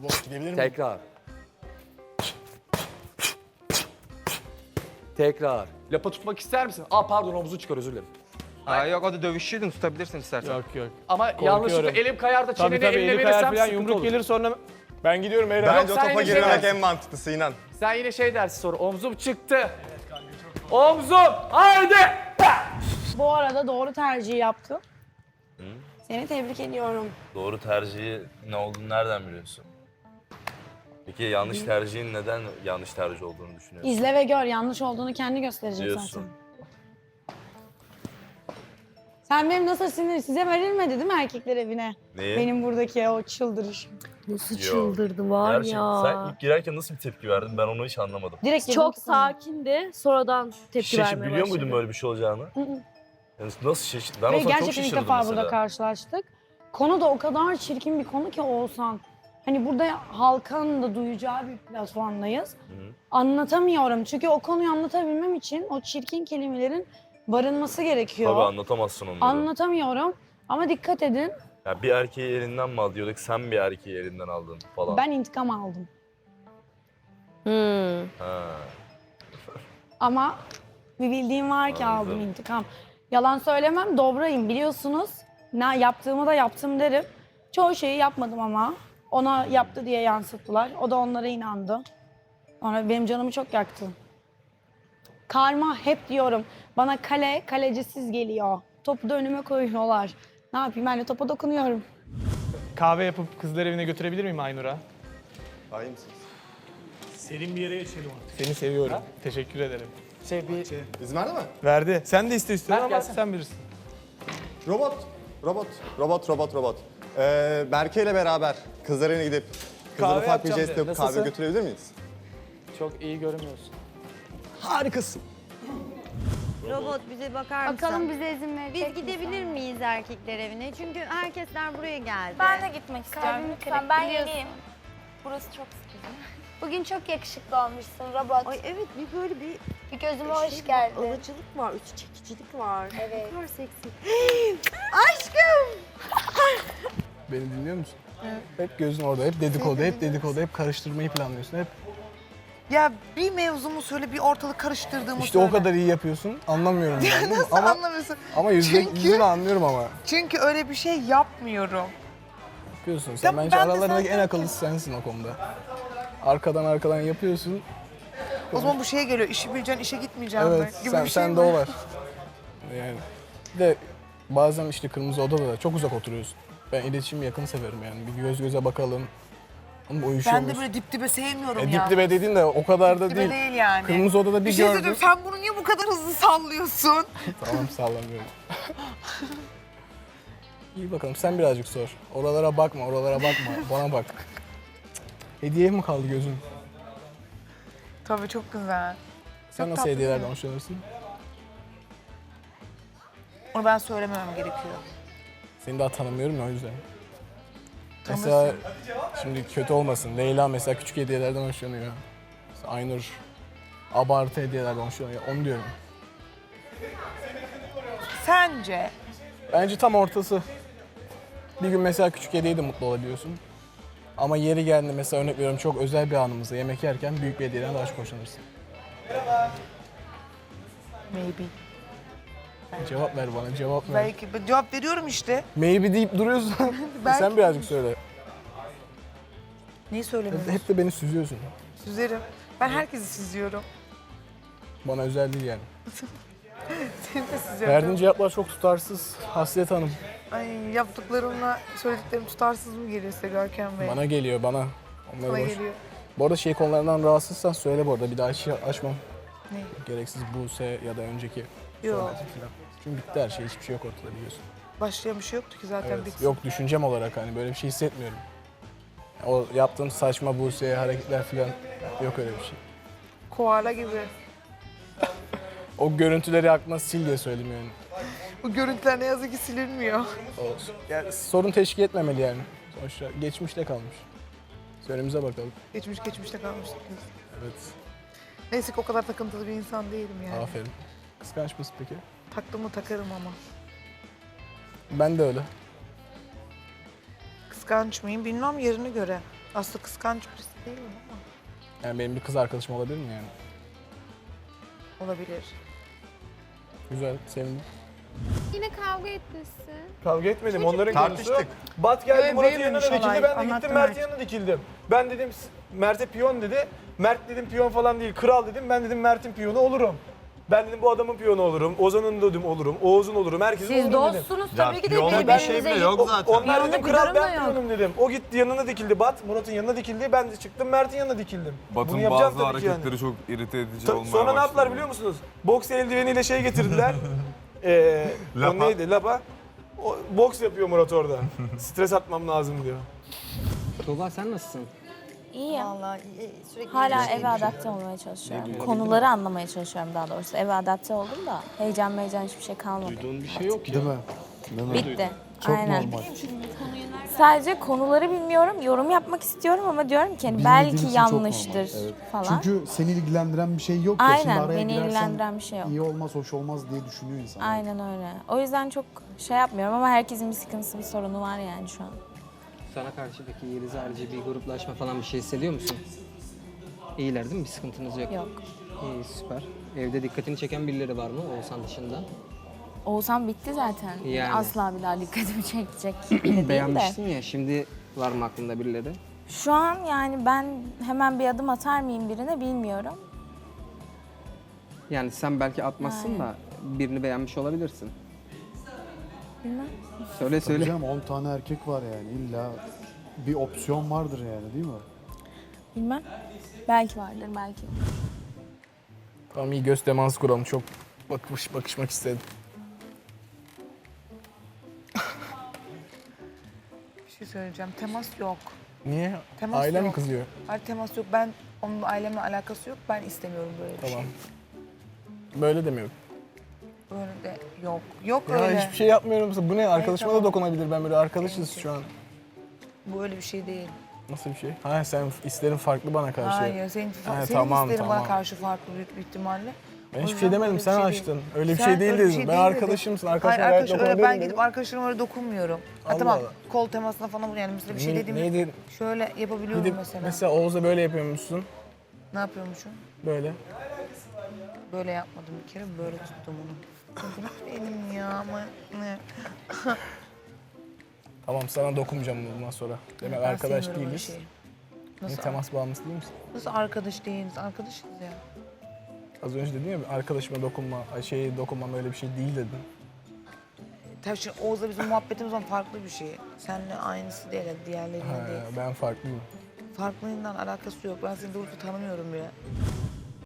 Robot gidebilir miyim? Tekrar. Tekrar. Lapa tutmak ister misin? Aa pardon omuzu çıkar özür dilerim. Aa, yok o da dövüşçüydün tutabilirsin istersen. Yok yok. Ama yanlışlıkla elim kayar da çeneni Tabii tabii eline eli kayar verirsem falan sıkıntı yumruk olur. gelir sonra ben gidiyorum Eren. Bence o sen topa yine şey girmemek dersin. en mantıklısı inan. Sen yine şey dersin sonra omzum çıktı. Omzum haydi. Bu arada doğru tercihi yaptın. Seni tebrik ediyorum. Doğru tercihi ne olduğunu nereden biliyorsun? Peki yanlış tercihin neden yanlış tercih olduğunu düşünüyorsun? İzle ve gör. Yanlış olduğunu kendi gösterecek Diyorsun. zaten. Sen benim nasıl sinir size verilmedi değil mi erkekler evine? Neyi? Benim buradaki o çıldırışım. Nasıl Yok. çıldırdı var Gerçekten ya. sen ilk girerken nasıl bir tepki verdin ben onu hiç anlamadım. Direkt Çok yedim sana. sakindi. Sonradan tepki Şaşı vermeye biliyor başladı. muydun böyle bir şey olacağını? Hı hı. Yani nasıl şaşırdın? Ben Ve olsam çok gerçekten ilk şaşırdım defa mesela. burada karşılaştık. Konu da o kadar çirkin bir konu ki Oğuzhan. Hani burada halkanın da duyacağı bir platformdayız. hı. Anlatamıyorum çünkü o konuyu anlatabilmem için o çirkin kelimelerin barınması gerekiyor. Tabii anlatamazsın onları. Anlatamıyorum ama dikkat edin Ya bir erkeği elinden mi aldı yoksa sen bir erkeği elinden aldın falan. ben intikam aldım. Hmm. Ha. Ama bir bildiğim var ki Anladım. aldım intikam. Yalan söylemem dobrayım biliyorsunuz. Ne yaptığımı da yaptım derim. Çoğu şeyi yapmadım ama. Ona yaptı diye yansıttılar. O da onlara inandı. Sonra benim canımı çok yaktı. Karma hep diyorum. Bana kale, kalecisiz geliyor. Topu da önüme koyuyorlar. Ne yapayım ben de topa dokunuyorum. Kahve yapıp kızlar evine götürebilir miyim Aynur'a? Hain misiniz? Serin bir yere geçelim artık. Seni seviyorum. Teşekkür ederim. Şey bir İzin verdi mi? Verdi. Sen de iste istiyorsun ama gelsin. sen bilirsin. Robot. Robot. Robot, robot, robot. Ee, Berke ile beraber kızlar evine gidip kızlara Kahve ufak bir yapacağım jest yapıp kahve Nasılsın? götürebilir miyiz? çok iyi görünmüyorsun. Harikasın. Robot bize bakar mısın? Bakalım bize izin verecek Biz gidebilir miyiz erkekler evine? Çünkü herkesler buraya geldi. Ben de gitmek istiyorum Kalbim lütfen. kırık, Ben biliyorsun. yeniyim. Burası çok sıkıcı. Bugün çok yakışıklı olmuşsun robot. Ay evet bir böyle bir bir gözüme şey hoş geldin. alıcılık var, üst çekicilik var. Evet. Ne kadar seksi. Beni dinliyor musun? Hep gözün orada, hep dedikodu, hep dedikodu, hep karıştırmayı planlıyorsun. Hep Ya bir mevzumu söyle, bir ortalık karıştırdığımı işte söyle. o kadar iyi yapıyorsun. Anlamıyorum ben. Nasıl ama anlamıyorsun? ama yüzde Çünkü- yüzünü anlıyorum ama. Çünkü öyle bir şey yapmıyorum. Yapıyorsun sen. Ya Bence ben de aralarındaki en zaten- akıllısı sensin o konuda. Arkadan arkadan yapıyorsun. O zaman bu şeye geliyor, işi bileceksin, işe gitmeyeceğim Evet, mi? Gibi sen, bir şey sen mi? de o var. Yani bir de bazen işte kırmızı odada da çok uzak oturuyorsun. Ben iletişimi yakın severim yani. Bir göz göze bakalım. Ama uyuşuyor Ben de böyle dip dibe sevmiyorum E, ya. dip dibe dediğin de o kadar da Dip dibe değil. değil yani. Kırmızı odada bir, bir şey gördüm. söyleyeyim, sen bunu niye bu kadar hızlı sallıyorsun? Tamam sallamıyorum. İyi bakalım sen birazcık sor. Oralara bakma, oralara bakma. Bana bak. Hediye mi kaldı gözün? Tabii çok güzel. Sen Çok nasıl tatlı hediyelerden hoşlanırsın? Onu ben söylememem gerekiyor. Seni daha tanımıyorum ya o yüzden. Mesela şimdi kötü olmasın. Leyla mesela küçük hediyelerden hoşlanıyor. Mesela Aynur abartı hediyelerden hoşlanıyor. Onu diyorum. Sence Bence tam ortası. Bir gün mesela küçük hediye de mutlu olabiliyorsun. Ama yeri geldi mesela örnek veriyorum çok özel bir anımızda yemek yerken büyük bir hediyeden daha çok hoşlanırsın. maybe. Cevap ver bana cevap ver. Belki ben cevap veriyorum işte. Maybe deyip duruyorsun. Belki. Sen birazcık söyle. Neyi Hep, söylemiyorum? hep de beni süzüyorsun. Süzerim. Ben herkesi süzüyorum. Bana özel değil yani. Seni de süzüyorum. Verdiğin cevaplar çok tutarsız. Hasret Hanım. Ay yaptıklarımla söylediklerim tutarsız mı geliyor size Görkem Bey? Bana geliyor bana. Onları Bana boş. geliyor. Bu arada şey konularından rahatsızsan söyle bu arada. Bir daha aç, açmam. Ne? Gereksiz Buse ya da önceki. Yok. sonraki. Çünkü bitti her şey. Hiçbir şey yok ortada biliyorsun. Başlayan bir şey yoktu ki zaten. Evet. bitsin. Yok düşüncem olarak hani böyle bir şey hissetmiyorum. O yaptığın saçma Buse'ye hareketler falan yok öyle bir şey. Koala gibi. O görüntüleri aklına sil diye söyledim yani. Bu görüntüler ne yazık ki silinmiyor. O, yani sorun teşkil etmemeli yani. Sonuçta geçmişte kalmış. Önümüze bakalım. Geçmiş geçmişte kalmıştık biz. Evet. Neyse ki o kadar takıntılı bir insan değilim yani. Aferin. Kıskanç mısın peki? Taktım mı takarım ama. Ben de öyle. kıskanç mıyım bilmem yerine göre. Aslında kıskanç birisi değilim ama Yani benim bir kız arkadaşım olabilir mi yani? olabilir. Güzel, sevindim. Yine kavga etmişsin. Kavga etmedim. Onların Tartıştık. konusu. Bat geldi Öyle Murat'ın yanına dikildi. olay. Ben de Anlattı gittim Mert. Mert'in yanına dikildim. Ben dedim Mert'e piyon dedi. Mert dedim piyon falan değil. Kral dedim. Ben dedim Mert'in piyonu olurum. Ben dedim bu adamın piyonu olurum. Ozan'ın dedim olurum. Oğuz'un olurum. Herkesin Siz olurum dedim. dostsunuz tabii ki de piyonluk bir birbirinize şey bile yok zaten. Onlar Piyonluk dedim bir kral durum da ben yok. piyonum dedim. O gitti yanına dikildi Bat. Murat'ın yanına dikildi. Ben de çıktım Mert'in yanına dikildim. Bunu Batın yapacağım bazı tabii ki yani. hareketleri çok irite edici Ta- olmaya Sonra ne yaptılar biliyor musunuz? Boks eldiveniyle şey getirdiler. Ee, o Lapa. neydi? Lapa. O, boks yapıyor Murat orada. Stres atmam lazım diyor. Tuğba sen nasılsın? İyiyim. Vallahi sürekli Hala eve adapte olmaya çalışıyorum. Konuları anlamaya çalışıyorum daha doğrusu. Eve adapte oldum da heyecan heyecan hiçbir şey kalmadı. Duyduğun bir şey yok ya. Değil mi? Değil mi? Bitti. Çok Aynen. normal. Sadece konuları bilmiyorum. Yorum yapmak istiyorum ama diyorum ki hani Bilmediğin belki için çok yanlıştır normal, evet. falan. Çünkü seni ilgilendiren bir şey yok ya. Şimdi Aynen araya beni girersen ilgilendiren bir şey yok. iyi olmaz, hoş olmaz diye düşünüyor insan. Aynen öyle. O yüzden çok şey yapmıyorum ama herkesin bir sıkıntısı, bir sorunu var yani şu an. Sana karşı peki Yeliz harici bir gruplaşma falan bir şey hissediyor musun? İyiler değil mi? Bir sıkıntınız yok. Yok. İyi, süper. Evde dikkatini çeken birileri var mı Oğuzhan dışında? Oğuzhan bitti zaten. Yani. Asla bir daha dikkatimi çekecek biri değil de. Beğenmiştin ya, şimdi var mı aklında birileri? Şu an yani ben hemen bir adım atar mıyım birine bilmiyorum. Yani sen belki atmazsın da birini beğenmiş olabilirsin. Bilmem. Söyle söyle. Hocam 10 tane erkek var yani illa bir opsiyon vardır yani değil mi? Bilmem. Belki vardır belki. Tamam iyi göz teması kuralım. Çok bakış, bakışmak istedim. Bir şey söyleyeceğim. Temas yok. Niye? Temas Aile mi yok. kızıyor? Hayır temas yok. Ben onun ailemle alakası yok. Ben istemiyorum böyle bir Tamam. şey. Böyle demiyorum. Böyle de yok. Yok Ya öyle. hiçbir şey yapmıyorum. Bu ne? Arkadaşıma tamam. da dokunabilir. Ben böyle arkadaşız şu an. Bu öyle bir şey değil. Nasıl bir şey? Ha sen isterin farklı bana karşı. Hayır, senin, He, senin tamam, isterin bana tamam. karşı farklı büyük bir ihtimalle. Ben O hiçbir yüzden şey demedim. öyle bir Sen şey açtın. değil. Öyle bir Sen şey değil öyle bir şey ben değil dedin. arkadaşımsın. Hayır Arkadaşıma gayet arkadaş, öyle ben gidip arkadaşlarıma öyle dokunmuyorum. Ha, Allah tamam Allah. kol temasına falan yani mesela bir şey Ne- neydi? şöyle yapabiliyorum Gidip mesela. mesela Oğuz'a böyle yapıyormuşsun. Ne yapıyormuşum? Böyle. Böyle yapmadım bir kere böyle tuttum onu. Benim ya ama ne? Tamam sana dokunmayacağım bundan sonra. Demek Ben arkadaş sevmiyorum öyle değiliz. şeyi. Niye Nasıl, temas bağımlısı değil misin? nasıl arkadaş değiliz? Arkadaşız ya. Az önce dedin ya arkadaşıma dokunma, ay şeye dokunmam öyle bir şey değil dedin. Tabii şimdi Oğuz'la bizim muhabbetimiz var farklı bir şey. Seninle aynısı değil, diğerlerinin Ha, değil. ben farklıyım. Farklılığından alakası yok. Ben seni doğrusu tanımıyorum bile.